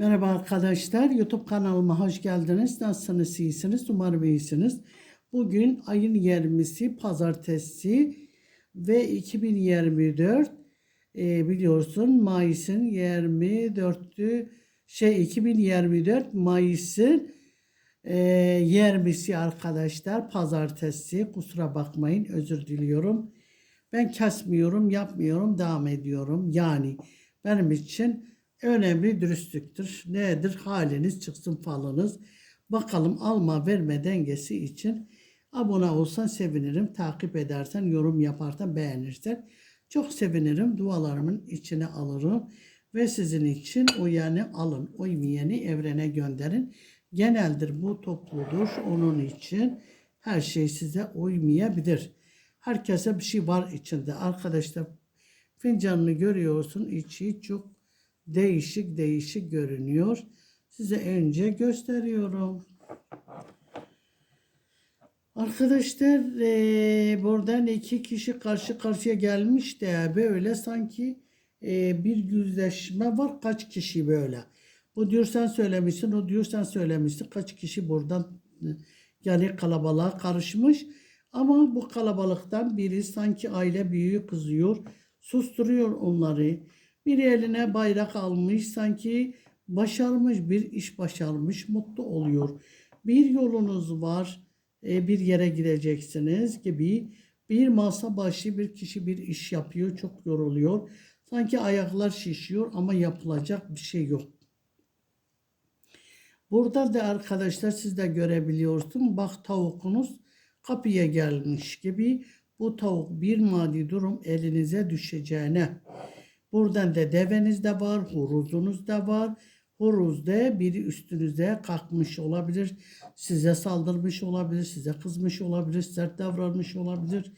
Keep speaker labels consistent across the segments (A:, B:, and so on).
A: Merhaba arkadaşlar, YouTube kanalıma hoş geldiniz. Nasılsınız, iyisiniz? Umarım iyisiniz. Bugün ayın 20'si, pazartesi ve 2024 e, biliyorsun Mayıs'ın 24'ü şey 2024 Mayıs'ın e, 20'si arkadaşlar pazartesi kusura bakmayın özür diliyorum. Ben kesmiyorum, yapmıyorum, devam ediyorum. Yani benim için önemli dürüstlüktür. Nedir? Haliniz çıksın falınız. Bakalım alma verme dengesi için abone olsan sevinirim. Takip edersen, yorum yaparsan, beğenirsen çok sevinirim. Dualarımın içine alırım. Ve sizin için uyanı alın. Uymayanı evrene gönderin. Geneldir bu topludur. Onun için her şey size uymayabilir. Herkese bir şey var içinde. Arkadaşlar fincanını görüyorsun. içi çok değişik değişik görünüyor. Size önce gösteriyorum. Arkadaşlar eee, buradan iki kişi karşı karşıya gelmiş de böyle sanki eee, bir yüzleşme var. Kaç kişi böyle? Bu diyor sen söylemişsin, o diyor sen söylemişsin. Kaç kişi buradan e, yani kalabalığa karışmış. Ama bu kalabalıktan biri sanki aile büyüğü kızıyor. Susturuyor onları. Biri eline bayrak almış sanki başarmış bir iş başarmış mutlu oluyor. Bir yolunuz var e, bir yere gideceksiniz gibi bir masa başı bir kişi bir iş yapıyor çok yoruluyor. Sanki ayaklar şişiyor ama yapılacak bir şey yok. Burada da arkadaşlar siz de görebiliyorsunuz. Bak tavukunuz kapıya gelmiş gibi bu tavuk bir maddi durum elinize düşeceğine. Buradan da deveniz de var, horozunuz da var. Horozda biri üstünüze kalkmış olabilir. Size saldırmış olabilir, size kızmış olabilir, sert davranmış olabilir.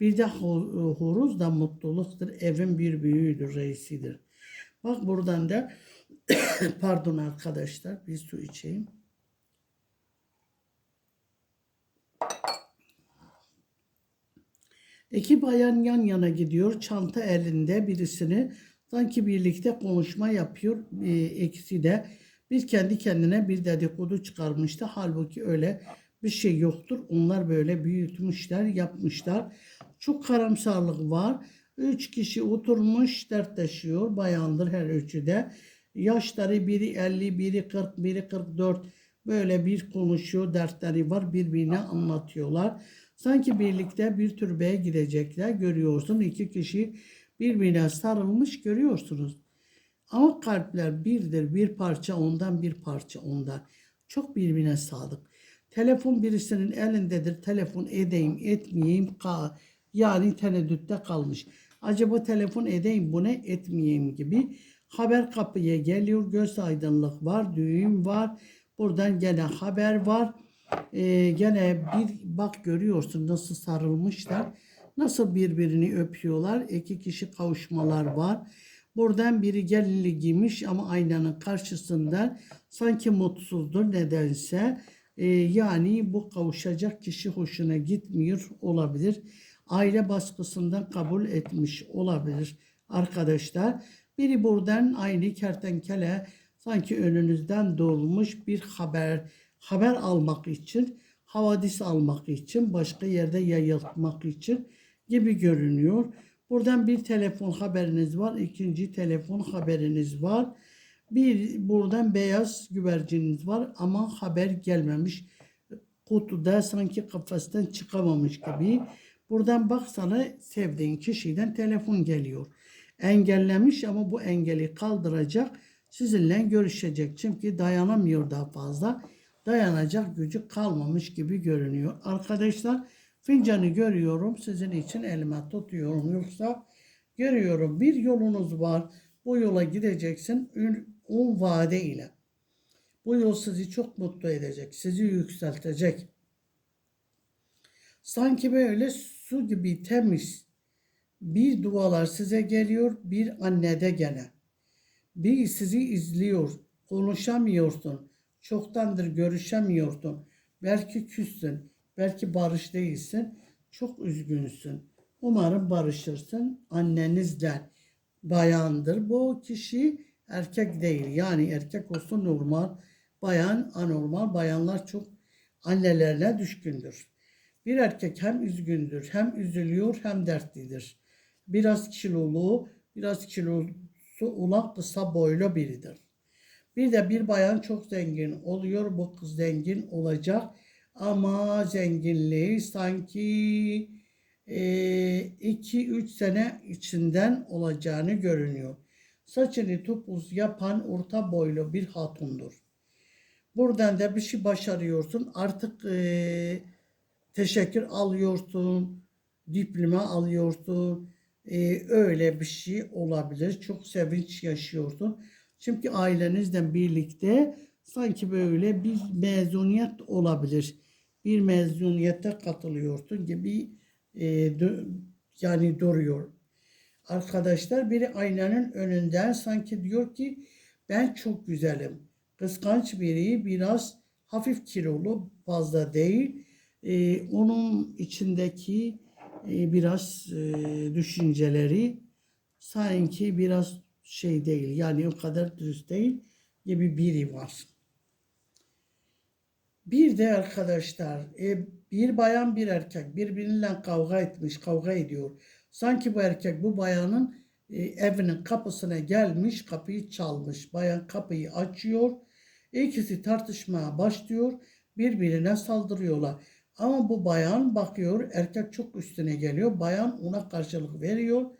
A: Bir de ho- horoz da mutluluktur. Evin bir büyüğüdür, reisidir. Bak buradan da pardon arkadaşlar bir su içeyim. İki bayan yan yana gidiyor. Çanta elinde birisini sanki birlikte konuşma yapıyor. Ee, ikisi de bir kendi kendine bir dedikodu çıkarmıştı. Halbuki öyle bir şey yoktur. Onlar böyle büyütmüşler, yapmışlar. Çok karamsarlık var. Üç kişi oturmuş dertleşiyor. Bayandır her üçü de. Yaşları biri 50, biri 40, biri 44 böyle bir konuşuyor. Dertleri var. Birbirine anlatıyorlar. Sanki birlikte bir türbeye gidecekler. Görüyorsun iki kişi birbirine sarılmış görüyorsunuz. Ama kalpler birdir. Bir parça ondan bir parça ondan. Çok birbirine sadık. Telefon birisinin elindedir. Telefon edeyim etmeyeyim. Ka yani tereddütte kalmış. Acaba telefon edeyim bu ne etmeyeyim gibi. Haber kapıya geliyor. Göz aydınlık var. Düğün var. Buradan gene haber var. Ee, gene bir bak görüyorsun nasıl sarılmışlar. Nasıl birbirini öpüyorlar. İki kişi kavuşmalar var. Buradan biri gelinli giymiş ama aynanın karşısında sanki mutsuzdur nedense. Ee, yani bu kavuşacak kişi hoşuna gitmiyor olabilir. Aile baskısından kabul etmiş olabilir arkadaşlar. Biri buradan aynı kertenkele sanki önünüzden dolmuş bir haber haber almak için, havadis almak için, başka yerde yayıltmak için gibi görünüyor. Buradan bir telefon haberiniz var, ikinci telefon haberiniz var. Bir buradan beyaz güverciniz var ama haber gelmemiş. Kutuda sanki kafasından çıkamamış gibi. Buradan baksana sevdiğin kişiden telefon geliyor. Engellemiş ama bu engeli kaldıracak. Sizinle görüşecek. Çünkü dayanamıyor daha fazla dayanacak gücü kalmamış gibi görünüyor. Arkadaşlar fincanı görüyorum. Sizin için elime tutuyorum. Yoksa görüyorum bir yolunuz var. Bu yola gideceksin. O vade ile. Bu yol sizi çok mutlu edecek. Sizi yükseltecek. Sanki böyle su gibi temiz bir dualar size geliyor. Bir annede gene. Bir sizi izliyor. Konuşamıyorsun Çoktandır görüşemiyordun. Belki küssün, belki barış değilsin. Çok üzgünsün. Umarım barışırsın annenizle. Bayandır bu kişi Erkek değil. Yani erkek olsun normal. Bayan anormal. Bayanlar çok annelerine düşkündür. Bir erkek hem üzgündür, hem üzülüyor, hem dertlidir. Biraz kilolu, biraz kilosu olan kısa boylu biridir. Bir de bir bayan çok zengin oluyor. Bu kız zengin olacak. Ama zenginliği sanki 2-3 sene içinden olacağını görünüyor. Saçını topuz yapan orta boylu bir hatundur. Buradan da bir şey başarıyorsun. Artık eee, teşekkür alıyorsun. Diploma alıyorsun. Eee, öyle bir şey olabilir. Çok sevinç yaşıyorsun. Çünkü ailenizle birlikte sanki böyle bir mezuniyet olabilir. Bir mezuniyete katılıyorsun gibi eee, dö- yani duruyor. Arkadaşlar biri aynanın önünden sanki diyor ki ben çok güzelim. Kıskanç biri biraz hafif kilolu fazla değil. Ee, onun içindeki e, biraz e, düşünceleri sanki biraz şey değil yani o kadar dürüst değil gibi biri var. Bir de arkadaşlar e, bir bayan bir erkek birbiriyle kavga etmiş, kavga ediyor. Sanki bu erkek bu bayanın e, evinin kapısına gelmiş, kapıyı çalmış. Bayan kapıyı açıyor. İkisi tartışmaya başlıyor. Birbirine saldırıyorlar. Ama bu bayan bakıyor, erkek çok üstüne geliyor. Bayan ona karşılık veriyor.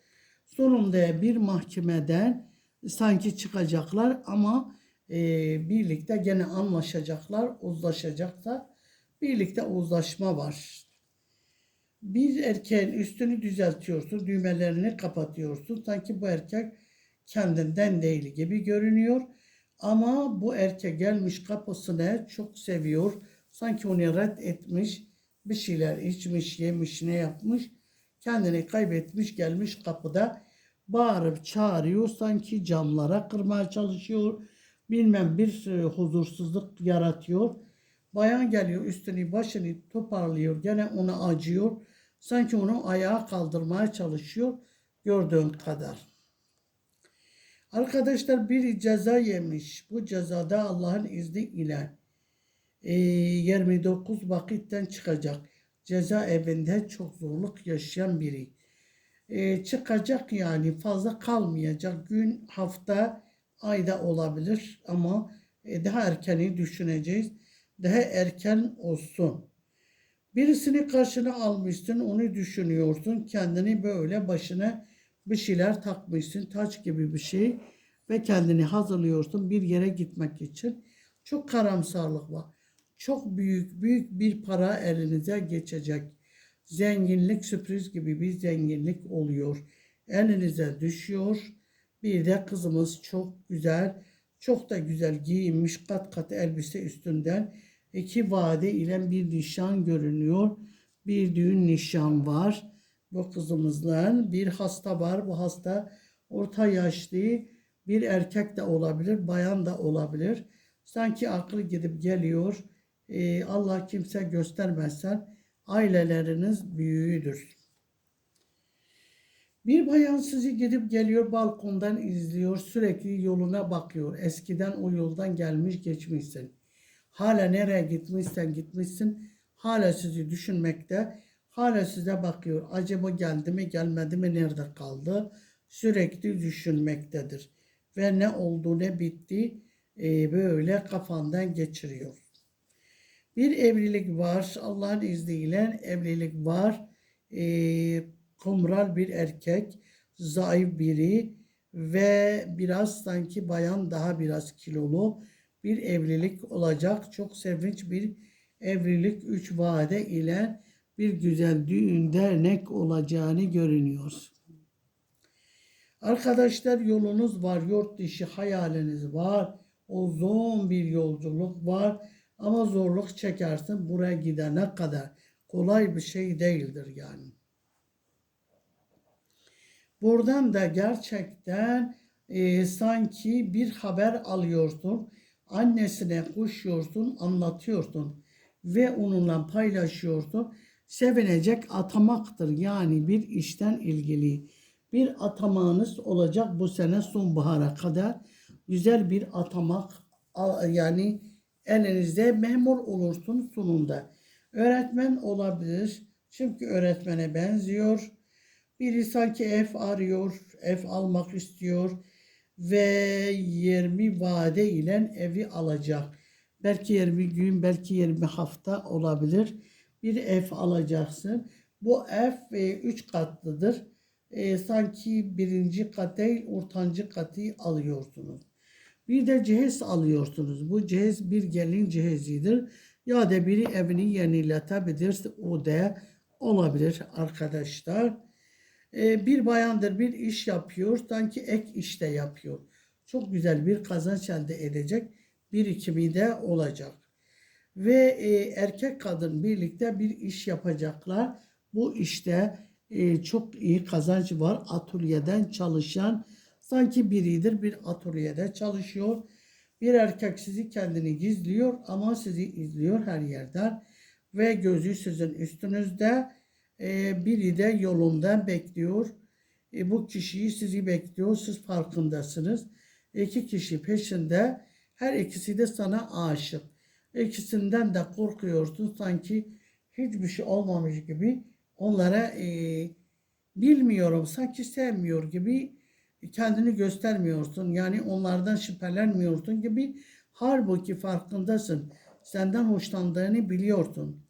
A: Sonunda bir mahkemeden sanki çıkacaklar ama e, birlikte gene anlaşacaklar, uzlaşacaklar. Birlikte uzlaşma var. Bir erkeğin üstünü düzeltiyorsun, düğmelerini kapatıyorsun. Sanki bu erkek kendinden değil gibi görünüyor. Ama bu erkek gelmiş kapısına çok seviyor. Sanki onu red etmiş, bir şeyler içmiş, yemiş, ne yapmış. Kendini kaybetmiş, gelmiş kapıda bağırıp çağırıyor. Sanki camlara kırmaya çalışıyor. Bilmem bir e, huzursuzluk yaratıyor. Bayan geliyor üstünü başını toparlıyor. Gene ona acıyor. Sanki onu ayağa kaldırmaya çalışıyor. Gördüğün kadar. Arkadaşlar bir ceza yemiş. Bu cezada Allah'ın izni ile e, 29 vakitten çıkacak. Ceza evinde çok zorluk yaşayan biri. E, çıkacak yani fazla kalmayacak. Gün, hafta, ayda olabilir ama e, daha erkeni düşüneceğiz. Daha erken olsun. Birisini karşına almışsın, onu düşünüyorsun. Kendini böyle başına bir şeyler takmışsın, taç gibi bir şey ve kendini hazırlıyorsun bir yere gitmek için. Çok karamsarlık var. Çok büyük büyük bir para elinize geçecek. Zenginlik sürpriz gibi bir zenginlik oluyor. Elinize düşüyor. Bir de kızımız çok güzel, çok da güzel giyinmiş kat kat elbise üstünden iki vade ile bir nişan görünüyor. Bir düğün nişan var. Bu kızımızla bir hasta var. Bu hasta orta yaşlı bir erkek de olabilir, bayan da olabilir. Sanki aklı gidip geliyor. Ee, Allah kimse göstermezsen aileleriniz büyüğüdür. Bir bayan sizi gidip geliyor balkondan izliyor sürekli yoluna bakıyor. Eskiden o yoldan gelmiş geçmişsin. Hala nereye gitmişsen gitmişsin. Hala sizi düşünmekte. Hala size bakıyor. Acaba geldi mi gelmedi mi nerede kaldı? Sürekli düşünmektedir. Ve ne oldu ne bitti e, böyle kafandan geçiriyor. Bir evlilik var. Allah'ın izniyle evlilik var. E, kumral bir erkek, zayıf biri ve biraz sanki bayan daha biraz kilolu bir evlilik olacak. Çok sevinç bir evlilik üç vade ile bir güzel düğün dernek olacağını görünüyor. Arkadaşlar yolunuz var, yurt dışı hayaliniz var, uzun bir yolculuk var ama zorluk çekersin buraya gidene kadar. Kolay bir şey değildir yani. Buradan da gerçekten e, sanki bir haber alıyorsun, annesine koşuyorsun, anlatıyorsun ve onunla paylaşıyorsun. Sevinecek atamaktır yani bir işten ilgili bir atamanız olacak bu sene sonbahara kadar. güzel bir atamak yani elinizde memur olursun sonunda. Öğretmen olabilir. Çünkü öğretmene benziyor. Biri sanki ev arıyor, ev almak istiyor ve 20 vade ile evi alacak. Belki 20 gün, belki 20 hafta olabilir. Bir ev alacaksın. Bu ev 3 katlıdır. E, sanki birinci kat değil, ortancı katı alıyorsunuz. Bir de cehiz alıyorsunuz. Bu cehiz bir gelin cehizidir. Ya da biri evini yeniletebilir. O da olabilir arkadaşlar. Ee, bir bayandır bir iş yapıyor. Sanki ek işte yapıyor. Çok güzel bir kazanç elde edecek. Birikimi de olacak. Ve e, erkek kadın birlikte bir iş yapacaklar. Bu işte e, çok iyi kazanç var. Atölyeden çalışan sanki biridir bir atölyede çalışıyor. Bir erkek sizi kendini gizliyor ama sizi izliyor her yerden. Ve gözü sizin üstünüzde. E, biri de yolunda bekliyor. E, bu kişiyi sizi bekliyor. Siz farkındasınız. İki kişi peşinde. Her ikisi de sana aşık. İkisinden de korkuyorsun. Sanki hiçbir şey olmamış gibi onlara e, bilmiyorum sanki sevmiyor gibi kendini göstermiyorsun. Yani onlardan şüphelenmiyorsun gibi halbuki farkındasın. Senden hoşlandığını biliyorsun.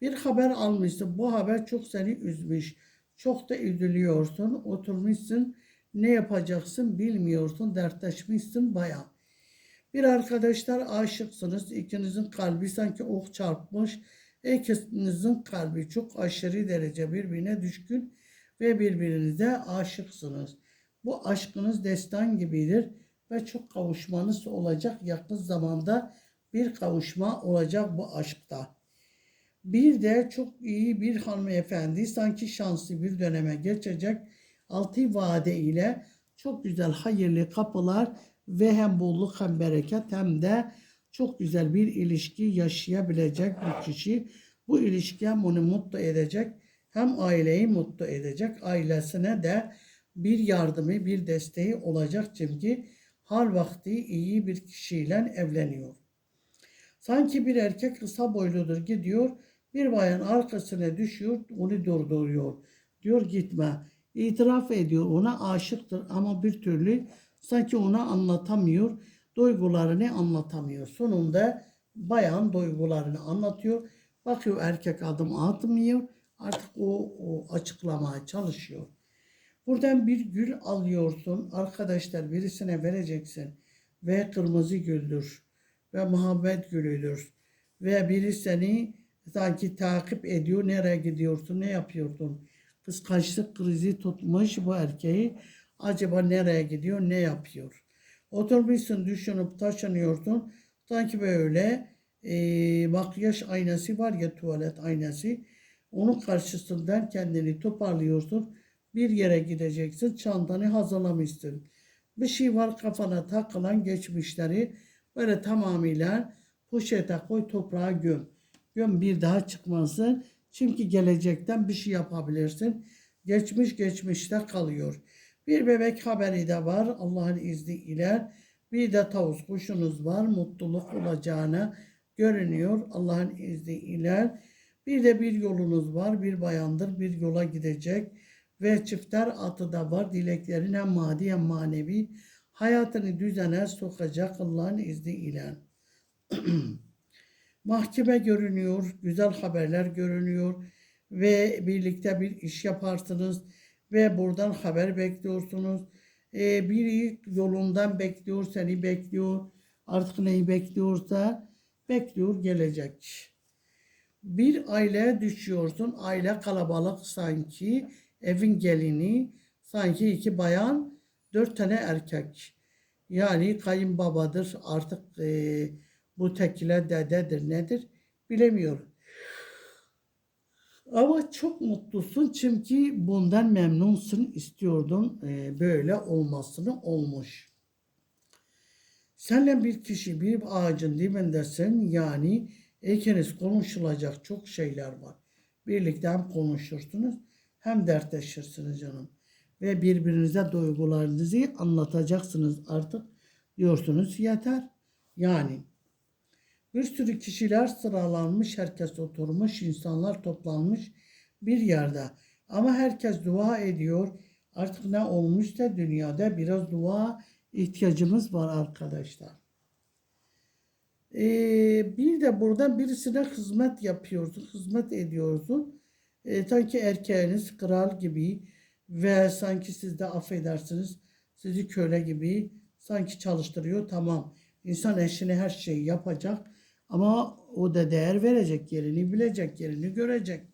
A: Bir haber almışsın. Bu haber çok seni üzmüş. Çok da üzülüyorsun. Oturmuşsun. Ne yapacaksın bilmiyorsun. Dertleşmişsin bayağı. Bir arkadaşlar aşıksınız. İkinizin kalbi sanki ok çarpmış. İkinizin kalbi çok aşırı derece birbirine düşkün ve birbirinize aşıksınız. Bu aşkınız destan gibidir ve çok kavuşmanız olacak. Yakın zamanda bir kavuşma olacak bu aşkta. Bir de çok iyi bir hanımefendi sanki şanslı bir döneme geçecek. Altı vade ile çok güzel hayırlı kapılar ve hem bolluk hem bereket hem de çok güzel bir ilişki yaşayabilecek bir kişi. Bu ilişki hem onu mutlu edecek hem aileyi mutlu edecek. Ailesine de bir yardımı, bir desteği olacak çünkü hal vakti iyi bir kişiyle evleniyor. Sanki bir erkek kısa boyludur gidiyor. Bir bayan arkasına düşüyor, onu durduruyor. Diyor gitme. İtiraf ediyor ona aşıktır ama bir türlü sanki ona anlatamıyor. Duygularını anlatamıyor. Sonunda bayan duygularını anlatıyor. Bakıyor erkek adım atmıyor. Artık o, o açıklamaya çalışıyor. Buradan bir gül alıyorsun. Arkadaşlar birisine vereceksin. Ve kırmızı güldür. Ve muhabbet gülüdür. Ve biri seni sanki takip ediyor. Nereye gidiyorsun? Ne yapıyordun? Kıskançlık krizi tutmuş bu erkeği. Acaba nereye gidiyor? Ne yapıyor? Oturmuşsun düşünüp taşınıyorsun. Sanki böyle e, makyaj aynası var ya tuvalet aynası. Onun karşısından kendini toparlıyorsun. Bir yere gideceksin. Çantanı hazırlamışsın. Bir şey var kafana takılan geçmişleri böyle tamamıyla poşete koy toprağa göm. Göm bir daha çıkmasın. Çünkü gelecekten bir şey yapabilirsin. Geçmiş geçmişte kalıyor. Bir bebek haberi de var Allah'ın izniyle. Bir de tavus kuşunuz var. Mutluluk olacağını görünüyor Allah'ın izniyle. Bir de bir yolunuz var. Bir bayandır bir yola gidecek. Ve çifter atı da var. Dileklerin hem maddi hem manevi. Hayatını düzene sokacak Allah'ın izniyle. Mahkeme görünüyor. Güzel haberler görünüyor. Ve birlikte bir iş yaparsınız. Ve buradan haber bekliyorsunuz. Ee, biri yolundan bekliyor, seni bekliyor. Artık neyi bekliyorsa bekliyor gelecek. Bir aileye düşüyorsun. Aile kalabalık sanki. Evin gelini sanki iki bayan, dört tane erkek. Yani kayınbabadır artık e, bu tekile dededir nedir bilemiyorum. Ama çok mutlusun çünkü bundan memnunsun istiyordun e, böyle olmasını olmuş. Senle bir kişi bir ağacın dibindesin yani ikiniz konuşulacak çok şeyler var. Birlikte hem konuşursunuz hem dertleşirsiniz canım. Ve birbirinize duygularınızı anlatacaksınız artık. diyorsunuz yeter. Yani bir sürü kişiler sıralanmış, herkes oturmuş, insanlar toplanmış bir yerde. Ama herkes dua ediyor. Artık ne olmuşsa dünyada biraz dua ihtiyacımız var arkadaşlar. Ee, bir de buradan birisine hizmet yapıyorsun, hizmet ediyorsun. Ee, sanki erkeğiniz kral gibi ve sanki siz de affedersiniz sizi köle gibi sanki çalıştırıyor. Tamam insan eşine her şeyi yapacak ama o da değer verecek, yerini bilecek, yerini görecek.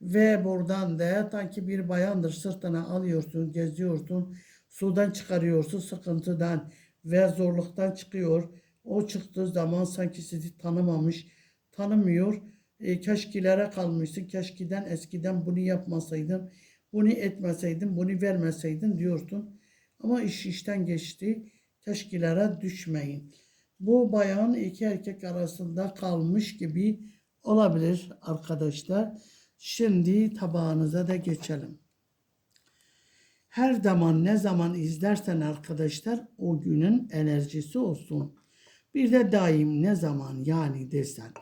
A: Ve buradan da sanki bir bayandır sırtına alıyorsun, geziyorsun, sudan çıkarıyorsun sıkıntıdan ve zorluktan çıkıyor. O çıktığı zaman sanki sizi tanımamış, tanımıyor. E, keşkilere kalmışsın. Keşkiden eskiden bunu yapmasaydın, bunu etmeseydin, bunu vermeseydin diyorsun. Ama iş işten geçti. Keşkilere düşmeyin. Bu bayan iki erkek arasında kalmış gibi olabilir arkadaşlar. Şimdi tabağınıza da geçelim. Her zaman ne zaman izlersen arkadaşlar o günün enerjisi olsun. Bir de daim ne zaman yani desen.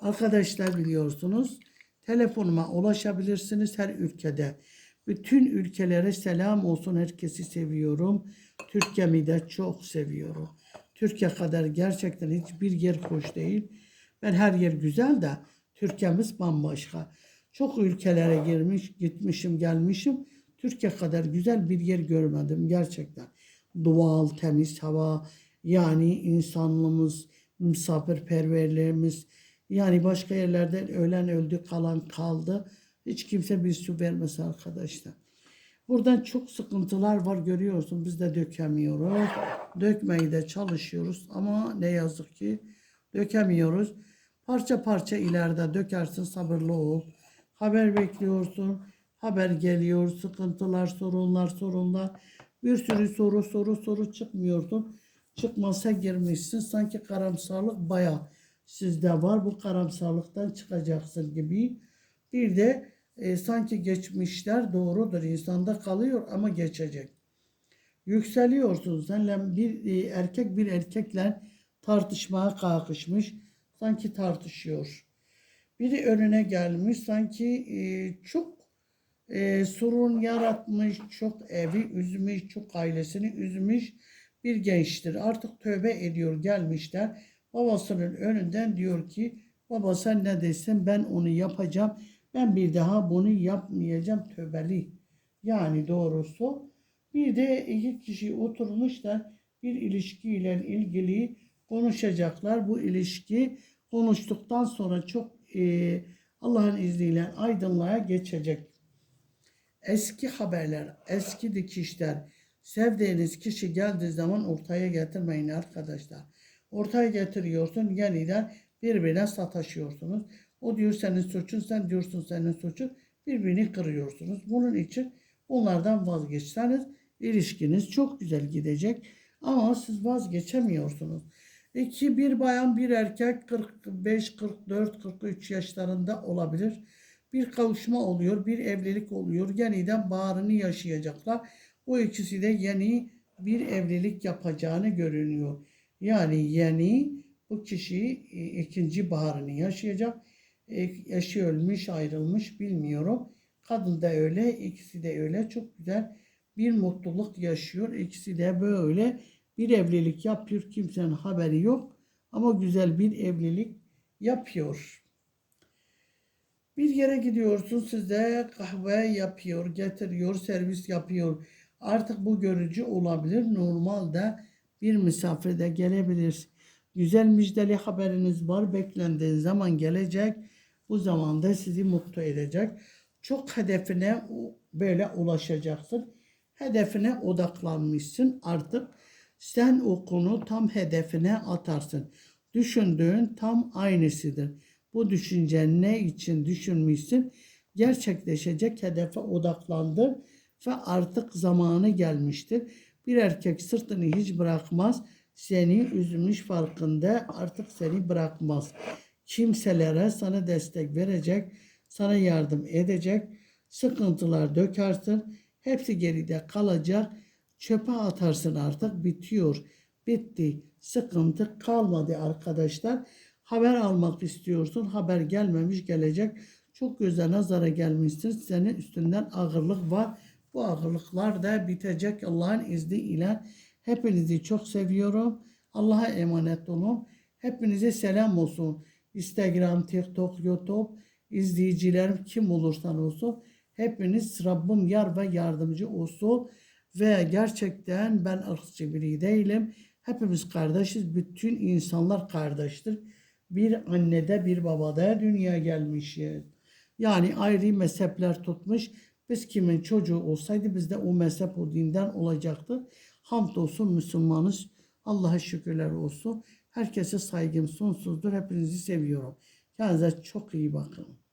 A: Arkadaşlar biliyorsunuz telefonuma ulaşabilirsiniz her ülkede. Bütün ülkelere selam olsun. Herkesi seviyorum. Türkiye'mi de çok seviyorum. Türkiye kadar gerçekten hiçbir yer hoş değil. Ben her yer güzel de Türkiye'miz bambaşka. Çok ülkelere girmiş, gitmişim, gelmişim. Türkiye kadar güzel bir yer görmedim gerçekten. Doğal, temiz hava, yani insanlığımız, misafirperverliğimiz, yani başka yerlerde ölen öldü, kalan kaldı. Hiç kimse bir su vermez arkadaşlar. Buradan çok sıkıntılar var görüyorsun. Biz de dökemiyoruz. Dökmeyi de çalışıyoruz ama ne yazık ki dökemiyoruz. Parça parça ileride dökersin sabırlı ol. Haber bekliyorsun. Haber geliyor. Sıkıntılar, sorunlar, sorunlar. Bir sürü soru, soru, soru çıkmıyorsun. Çıkmasa girmişsin. Sanki karamsarlık baya sizde var. Bu karamsarlıktan çıkacaksın gibi. Bir de e, sanki geçmişler doğrudur. insanda kalıyor ama geçecek. Yükseliyorsun. Senle bir e, erkek bir erkekle tartışmaya kalkışmış. Sanki tartışıyor. Biri önüne gelmiş sanki e, çok e, sorun yaratmış, çok evi üzmüş, çok ailesini üzmüş bir gençtir. Artık tövbe ediyor gelmişler. Babasının önünden diyor ki baba sen ne desin ben onu yapacağım. Ben bir daha bunu yapmayacağım tövbeli. Yani doğrusu bir de iki kişi oturmuşlar bir ilişkiyle ilgili konuşacaklar. Bu ilişki konuştuktan sonra çok e, Allah'ın izniyle aydınlığa geçecek. Eski haberler, eski dikişler, sevdiğiniz kişi geldiği zaman ortaya getirmeyin arkadaşlar. Ortaya getiriyorsun yeniden birbirine sataşıyorsunuz. O diyor senin suçun, sen diyorsun senin suçun. Birbirini kırıyorsunuz. Bunun için onlardan vazgeçseniz ilişkiniz çok güzel gidecek. Ama siz vazgeçemiyorsunuz. İki bir bayan bir erkek 45, 44, 43 yaşlarında olabilir. Bir kavuşma oluyor, bir evlilik oluyor. Yeniden bağrını yaşayacaklar. Bu ikisi de yeni bir evlilik yapacağını görünüyor. Yani yeni bu kişi e, ikinci baharını yaşayacak. Eşi ölmüş, ayrılmış bilmiyorum. Kadın da öyle, ikisi de öyle. Çok güzel bir mutluluk yaşıyor. İkisi de böyle bir evlilik yapıyor. Kimsenin haberi yok. Ama güzel bir evlilik yapıyor. Bir yere gidiyorsun size kahve yapıyor, getiriyor, servis yapıyor. Artık bu görücü olabilir. Normalde bir misafir de gelebilir. Güzel müjdeli haberiniz var. Beklendiği zaman gelecek. Bu zamanda sizi mutlu edecek. Çok hedefine böyle ulaşacaksın. Hedefine odaklanmışsın. Artık sen o konu tam hedefine atarsın. Düşündüğün tam aynısıdır. Bu düşünce ne için düşünmüşsün? Gerçekleşecek hedefe odaklandır ve artık zamanı gelmiştir. Bir erkek sırtını hiç bırakmaz. Seni üzmüş farkında artık seni bırakmaz. Kimselere sana destek verecek, sana yardım edecek. Sıkıntılar dökersin. Hepsi geride kalacak. Çöpe atarsın artık bitiyor. Bitti. Sıkıntı kalmadı arkadaşlar. Haber almak istiyorsun. Haber gelmemiş gelecek. Çok göze nazara gelmişsin. Senin üstünden ağırlık var. Bu ağırlıklar da bitecek Allah'ın izniyle. Hepinizi çok seviyorum. Allah'a emanet olun. Hepinize selam olsun. Instagram, TikTok, YouTube izleyicilerim kim olursan olsun. Hepiniz Rabbim yar ve yardımcı olsun. Ve gerçekten ben ırkçı biri değilim. Hepimiz kardeşiz. Bütün insanlar kardeştir. Bir annede bir babada dünya gelmişiz. Yani ayrı mezhepler tutmuş. Biz kimin çocuğu olsaydı biz de o mezhep o dinden olacaktı. Hamdolsun Müslümanız. Allah'a şükürler olsun. Herkese saygım sonsuzdur. Hepinizi seviyorum. Kendinize çok iyi bakın.